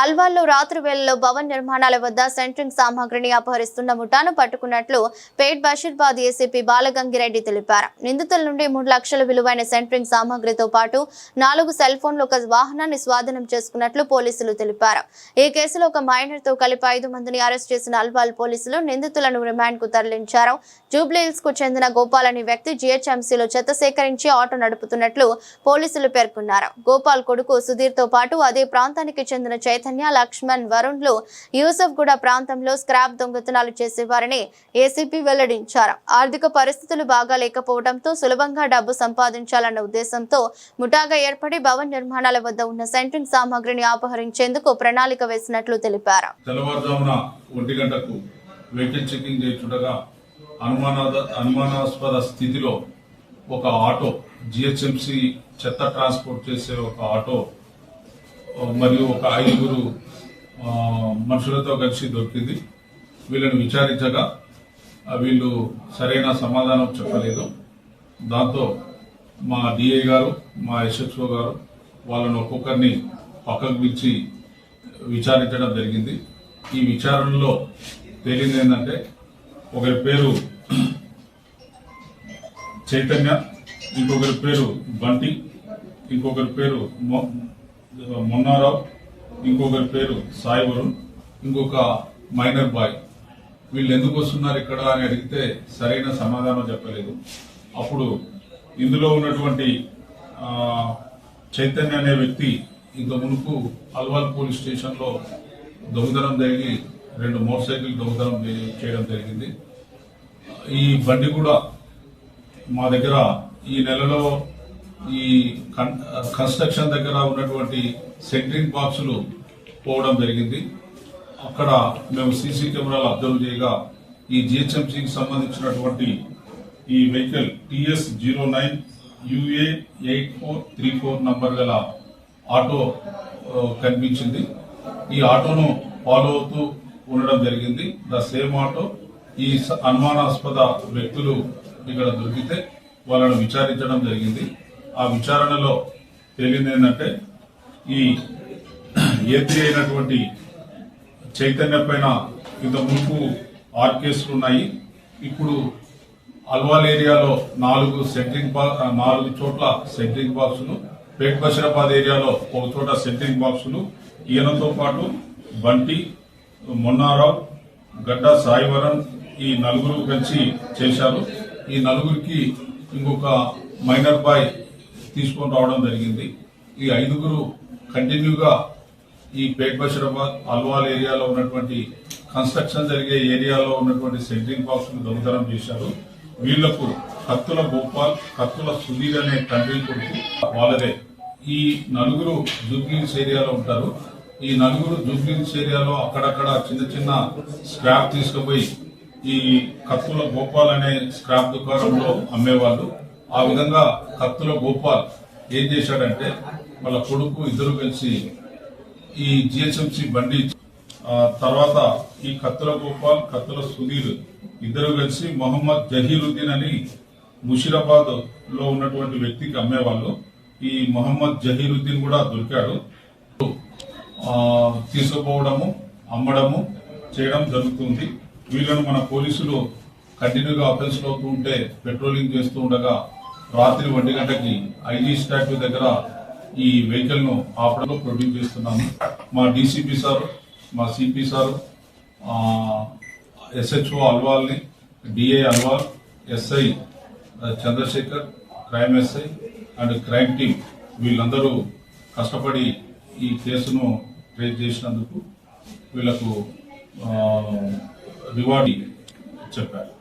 అల్వాల్లో రాత్రి వేళలో భవన్ నిర్మాణాల వద్ద సెంట్రింగ్ సామాగ్రిని అపహరిస్తున్న ముఠాను పట్టుకున్నట్లు పేట్ బషీర్బాద్ ఏసీపీ బాలగంగిరెడ్డి తెలిపారు. నిందితుల నుండి మూడు లక్షల విలువైన సెంట్రింగ్ సామాగ్రితో పాటు నాలుగు సెల్ ఫోన్లు ఒక వాహనాన్ని స్వాధీనం చేసుకున్నట్లు పోలీసులు తెలిపారు. ఈ కేసులో ఒక మైనర్తో కలిపి ఐదు మందిని అరెస్ట్ చేసిన అల్వాల్ పోలీసులు నిందితులను రిమాండ్కు తరలించారు. జూబ్లీహిల్స్కు చెందిన గోపాల్ అనే వ్యక్తి జీహెచ్ఎంసీలో చెత్త సేకరించి ఆటో నడుపుతున్నట్లు పోలీసులు పేర్కొన్నారు. గోపాల్ కొడుకు సుధీర్తో పాటు అదే ప్రాంతానికి చెందిన చైతన్య లక్ష్మణ్ వరుణ్లు యూసఫ్ గూడ ప్రాంతంలో స్క్రాప్ దొంగతనాలు చేసేవారని ఏసీపీ వెల్లడించారు. ఆర్థిక పరిస్థితులు బాగా లేకపోవడంతో సులభంగా డబ్బు సంపాదించాలన్న ఉద్దేశంతో ముఠాగా ఏర్పడి భవన్ నిర్మాణాల వద్ద ఉన్న సెంట్రింగ్ సామాగ్రిని అపహరించేందుకు ప్రణాళిక వేసినట్లు తెలిపారు. అనుమానాస్పద స్థితిలో ఒక ఆటో జిహెచ్ఎంసి చెత్త ట్రాన్స్పోర్ట్ చేసే ఒక ఆటో మరియు ఒక ఐదుగురు మనుషులతో కలిసి దొరికింది. వీళ్ళని విచారించగా వీళ్ళు సరైన సమాధానం చెప్పలేదు. దాంతో మా డిఏ గారు మా ఎస్ఎస్ఓ గారు వాళ్ళని ఒక్కొక్కరిని పక్కకు పిలిచి విచారించడం జరిగింది. ఈ విచారణలో తేలింది ఏంటంటే ఒకరి పేరు చైతన్య ఇంకొకరి పేరు బంటి ఇంకొకరి పేరు మొ- మొన్నారావు ఇంకొకరి పేరు సాయి వరుణ్ ఇంకొక మైనర్ బాయ్. వీళ్ళు ఎందుకు వస్తున్నారు ఇక్కడ అని అడిగితే సరైన సమాధానం చెప్పలేదు. అప్పుడు ఇందులో ఉన్నటువంటి చైతన్య అనే వ్యక్తి ఇంత మునుపు అల్వాల్ పోలీస్ స్టేషన్లో దొంగతనం జరిగి రెండు మోటార్ సైకిల్ దొంగతనం చేయడం జరిగింది. ఈ బండి కూడా మా దగ్గర ఈ నెలలో ఈ కన్- కన్స్ట్రక్షన్ దగ్గర ఉన్నటువంటి సెంట్రింగ్ బాక్సులు పోవడం జరిగింది. అక్కడ మేము సీసీ కెమెరాలు అబ్జర్వ్ చేయగా ఈ జిహెచ్ఎంసీకి సంబంధించినటువంటి ఈ vehicle TS zero nine UA eight four three four number గల ఆటో కనిపించింది. ఈ ఆటోను ఫాలో అవుతూ ఉండడం జరిగింది. ద సేమ్ ఆటో ఈ స- అనుమానాస్పద వ్యక్తులు ఇక్కడ దొరికితే వాళ్ళను విచారించడం జరిగింది. ఆ విచారణలో తేలింది ఏంటంటే ఈ ఏపీ అయినటువంటి చైతన్య పైన ఇంత మునుపు ఆరు కేసులు ఉన్నాయి. ఇప్పుడు అల్వాల్ ఏరియాలో నాలుగు సెంట్రింగ్ బా నాలుగు చోట్ల సెంట్రింగ్ బాక్సులు పేట్ బషీరాబాద్ ఏరియాలో ఒక చోట సెంట్రింగ్ బాక్సులు. ఈయనతో పాటు బంటి మొన్నారావు గడ్డ సాయివరన్ ఈ నలుగురు కలిసి చేశారు. ఈ నలుగురికి ఇంకొక మైనర్ బాయ్ తీసుకొని రావడం జరిగింది. ఈ ఐదుగురు కంటిన్యూగా ఈ పేట్ బషీరాబాద్ అల్వాల్ ఏరియాలో ఉన్నటువంటి కన్స్ట్రక్షన్ జరిగే ఏరియాలో ఉన్నటువంటి సెంట్రింగ్ బాక్స్ను దొంగతనం చేశారు. వీళ్ళకు కత్తుల గోపాల్ కత్తుల సుధీర్ అనే తండ్రి కొడుకు వాళ్ళదే ఈ నలుగురు జూబ్లీస్ ఏరియాలో ఉంటారు. ఈ నలుగురు జూబ్లీస్ ఏరియాలో అక్కడక్కడ చిన్న చిన్న స్క్రాప్ తీసుకుపోయి ఈ కత్తుల గోపాల్ అనే స్క్రాప్ దుకాణంలో అమ్మేవాళ్ళు. ఆ విధంగా కత్తుల గోపాల్ ఏం చేశాడంటే వాళ్ళ కొడుకు ఇద్దరు కలిసి ఈ జిహెచ్ఎంసి బండి తర్వాత ఈ కత్తుల గోపాల్ కత్తుల సుధీర్ ఇద్దరు కలిసి మొహమ్మద్ జహీరుద్దీన్ అని ముషీరాబాద్లో ఉన్నటువంటి వ్యక్తికి అమ్మేవాళ్ళు. ఈ మొహమ్మద్ జహీరుద్దీన్ కూడా దొరికాడు. తీసుకుపోవడము అమ్మడము చేయడం జరుగుతుంది. వీళ్ళను మన పోలీసులు కంటిన్యూగా అఫెన్స్ అవుతూ ఉంటే పెట్రోలింగ్ చేస్తూ ఉండగా రాత్రి ఒంటి గంటకి ఐజీ స్టాట్యూ దగ్గర ఈ వెహికల్ను ఆపడంలో ప్రొడ్యూస్ చేస్తున్నాము. మా డీసీపీ సార్ మా CP sir SHO అల్వాల్ని DI Alwal SI Chandrashekar crime SI and crime team వీళ్ళందరూ కష్టపడి ఈ కేసును ట్రేస్ చేసినందుకు వీళ్ళకు రివార్డ్ చెప్పారు.